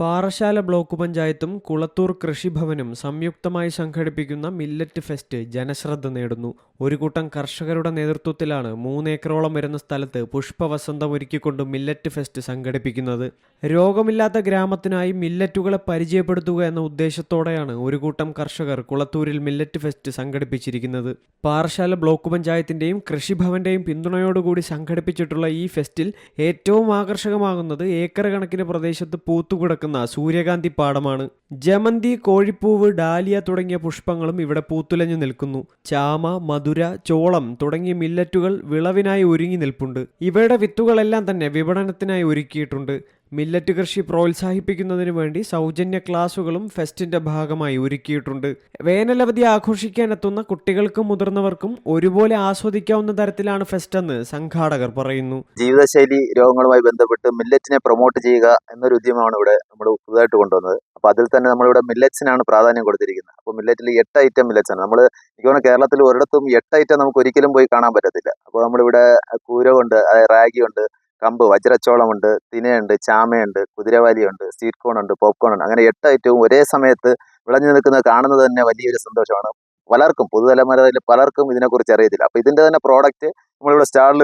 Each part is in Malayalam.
പാറശാല ബ്ലോക്ക് പഞ്ചായത്തും കുളത്തൂർ കൃഷിഭവനും സംയുക്തമായി സംഘടിപ്പിക്കുന്ന മില്ലറ്റ് ഫെസ്റ്റ് ജനശ്രദ്ധ നേടുന്നു. ഒരു കൂട്ടം കർഷകരുടെ നേതൃത്വത്തിലാണ് മൂന്നേക്കറോളം വരുന്ന സ്ഥലത്ത് പുഷ്പവസന്തം ഒരുക്കിക്കൊണ്ട് മില്ലറ്റ് ഫെസ്റ്റ് സംഘടിപ്പിക്കുന്നത്. രോഗമില്ലാത്ത ഗ്രാമത്തിനായി മില്ലറ്റുകളെ പരിചയപ്പെടുത്തുക എന്ന ഉദ്ദേശത്തോടെയാണ് ഒരു കൂട്ടം കർഷകർ കുളത്തൂരിൽ മില്ലറ്റ് ഫെസ്റ്റ് സംഘടിപ്പിച്ചിരിക്കുന്നത്. പാറശാല ബ്ലോക്ക് പഞ്ചായത്തിന്റെയും കൃഷിഭവന്റെയും പിന്തുണയോടുകൂടി സംഘടിപ്പിച്ചിട്ടുള്ള ഈ ഫെസ്റ്റിൽ ഏറ്റവും ആകർഷകമാകുന്നത് ഏക്കർ കണക്കിന് പ്രദേശത്ത് പൂത്തുകിടക്കുന്ന സൂര്യകാന്തി പാടമാണ് ജമന്തി കോഴിപ്പൂവ് ഡാലിയ തുടങ്ങിയ പുഷ്പങ്ങളും ഇവിടെ പൂത്തുലഞ്ഞു നിൽക്കുന്നു. ചാമ മധുര ചോളം തുടങ്ങിയ മില്ലറ്റുകൾ വിളവിനായി ഒരുങ്ങി നിൽപ്പുണ്ട്. ഇവയുടെ വിത്തുകളെല്ലാം തന്നെ വിപണനത്തിനായി ഒരുക്കിയിട്ടുണ്ട്. മില്ലറ്റ് കൃഷി പ്രോത്സാഹിപ്പിക്കുന്നതിന് വേണ്ടി സൗജന്യ ക്ലാസുകളും ഫെസ്റ്റിന്റെ ഭാഗമായി ഒരുക്കിയിട്ടുണ്ട്. വേനലവധി ആഘോഷിക്കാനെത്തുന്ന കുട്ടികൾക്കും മുതിർന്നവർക്കും ഒരുപോലെ ആസ്വദിക്കാവുന്ന തരത്തിലാണ് ഫെസ്റ്റ് എന്ന് സംഘാടകർ പറയുന്നു. ജീവിതശൈലി രോഗങ്ങളുമായി ബന്ധപ്പെട്ട് മില്ലറ്റിനെ പ്രൊമോട്ട് ചെയ്യുക എന്നൊരു ഉദ്യമമാണ് ഇവിടെ നമ്മൾ പുതുതായിട്ട് കൊണ്ടുവന്നത്. അപ്പൊ അതിൽ തന്നെ നമ്മളിവിടെ മില്ലറ്റ്സിനാണ് പ്രാധാന്യം കൊടുത്തിരിക്കുന്നത്. അപ്പോൾ മില്ലറ്റിൽ എട്ട് ഐറ്റം മില്ലറ്റ്സ് ആണ്. നമ്മൾ എനിക്ക് തോന്നുന്നു കേരളത്തിൽ ഒരിടത്തും എട്ട് ഐറ്റം നമുക്ക് ഒരിക്കലും പോയി കാണാൻ പറ്റത്തില്ല. അപ്പോൾ നമ്മളിവിടെ കൂരവുണ്ട് റാഗി ഉണ്ട് കമ്പ് വജ്രച്ചോളമുണ്ട് തിനയുണ്ട് ചാമയുണ്ട് കുതിരവാലിയുണ്ട് സ്വീറ്റ് കോൺ ഉണ്ട് പോപ്കോൺ ഉണ്ട് അങ്ങനെ എട്ട് ഐറ്റവും ഒരേ സമയത്ത് വിളഞ്ഞു നിൽക്കുന്നത് കാണുന്നത് തന്നെ വലിയൊരു സന്തോഷമാണ്. പലർക്കും പുതുതലമുറയിൽ പലർക്കും ഇതിനെക്കുറിച്ച് അറിയത്തില്ല. അപ്പോൾ ഇതിന്റെ തന്നെ പ്രോഡക്റ്റ് നമ്മളിവിടെ സ്റ്റാളിൽ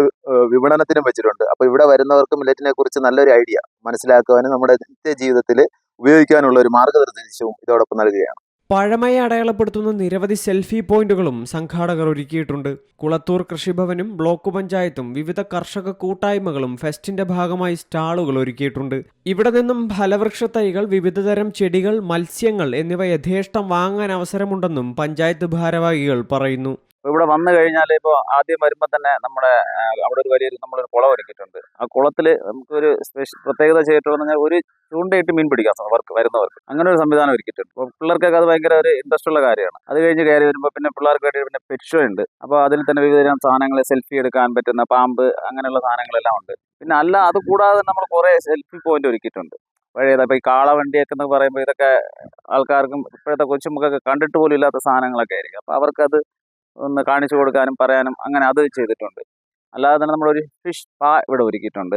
വിപണനത്തിനും വെച്ചിട്ടുണ്ട്. അപ്പോൾ ഇവിടെ വരുന്നവർക്കും മില്ലറ്റിനെ കുറിച്ച് നല്ലൊരു ഐഡിയ മനസ്സിലാക്കുവാനും നമ്മുടെ നിത്യ ജീവിതത്തിൽ ഉപയോഗിക്കാനുള്ള ഒരു മാർഗനിർദ്ദേശവും ഇതോടൊപ്പം നൽകുകയാണ്. പഴമയെ അടയാളപ്പെടുത്തുന്ന നിരവധി സെൽഫി പോയിന്റുകളും സംഘാടകർ ഒരുക്കിയിട്ടുണ്ട്. കുളത്തൂർ കൃഷിഭവനും ബ്ലോക്ക് പഞ്ചായത്തും വിവിധ കർഷക കൂട്ടായ്മകളും ഫെസ്റ്റിന്റെ ഭാഗമായി സ്റ്റാളുകൾ ഒരുക്കിയിട്ടുണ്ട്. ഇവിടെ നിന്നും ഫലവൃക്ഷ തൈകൾ വിവിധതരം ചെടികൾ മത്സ്യങ്ങൾ എന്നിവ യഥേഷ്ടം വാങ്ങാൻ അവസരമുണ്ടെന്നും പഞ്ചായത്ത് ഭാരവാഹികൾ പറയുന്നു. ഇവിടെ വന്നു കഴിഞ്ഞാൽ ഇപ്പോൾ ആദ്യം വരുമ്പോൾ തന്നെ നമ്മുടെ അവിടെ ഒരു വലിയൊരു നമ്മളൊരു കുളം ഒരുക്കിയിട്ടുണ്ട്. ആ കുളത്തിൽ നമുക്കൊരു സ്പെഷ്യൽ പ്രത്യേകത ചെയ്തിട്ടുള്ളത് പറഞ്ഞാൽ ഒരു ചൂണ്ടയിട്ട് മീൻ പിടിക്കാം അവർക്ക് വരുന്നവർക്ക്. അങ്ങനെ ഒരു സംവിധാനം ഒരുക്കിയിട്ടുണ്ട്. അപ്പോൾ പിള്ളേർക്കൊക്കെ അത് ഭയങ്കര ഒരു ഇൻട്രസ്റ്റ് ഉള്ള കാര്യമാണ്. അത് കഴിഞ്ഞ് കയറി വരുമ്പോൾ പിന്നെ പിള്ളേർക്ക് വേണ്ടി പിന്നെ പെറ്റ് ഷോ ഉണ്ട്. അപ്പോൾ അതിൽ തന്നെ വിവിധ തരം സാധനങ്ങൾ സെൽഫി എടുക്കാൻ പറ്റുന്ന പാമ്പ് അങ്ങനെയുള്ള സാധനങ്ങളെല്ലാം ഉണ്ട്. പിന്നെ അല്ല അത് കൂടാതെ നമ്മൾ കുറേ സെൽഫി പോയിന്റ് ഒരുക്കിയിട്ടുണ്ട്. പഴയത് അപ്പോൾ ഈ കാളവണ്ടിയൊക്കെ എന്ന് പറയുമ്പോൾ ഇതൊക്കെ ആൾക്കാർക്കും ഇപ്പോഴത്തെ കൊച്ചുമുക്കൊക്കെ കണ്ടിട്ട് പോലും ഇല്ലാത്ത സാധനങ്ങളൊക്കെ ആയിരിക്കും. അപ്പോൾ അവർക്കത് ഒന്ന് കാണിച്ചു കൊടുക്കാനും പറയാനും അങ്ങനെ അത് ചെയ്തിട്ടുണ്ട്. അല്ലാതെ തന്നെ നമ്മളൊരു ഫിഷ് പാ ഇവിടെ ഒരുക്കിയിട്ടുണ്ട്.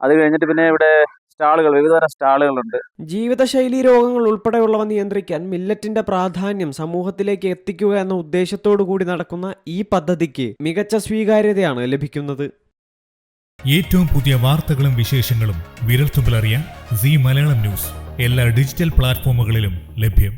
അത് കഴിഞ്ഞിട്ട് പിന്നെ ഇവിടെ സ്റ്റാളുകൾ വിവിധതരം സ്റ്റാളുകളുണ്ട്. ജീവിതശൈലി രോഗങ്ങൾ ഉൾപ്പെടെയുള്ളവ നിയന്ത്രിക്കാൻ മില്ലറ്റിന്റെ പ്രാധാന്യം സമൂഹത്തിലേക്ക് എത്തിക്കുക എന്ന ഉദ്ദേശത്തോടു കൂടി നടക്കുന്ന ഈ പദ്ധതിക്ക് മികച്ച സ്വീകാര്യതയാണ് ലഭിക്കുന്നത്. ഏറ്റവും പുതിയ വാർത്തകളും വിശേഷങ്ങളും വിരൽത്തുമ്പിലറിയാൻ സി മലയാളം ന്യൂസ്. എല്ലാ ഡിജിറ്റൽ പ്ലാറ്റ്ഫോമുകളിലും ലഭ്യം.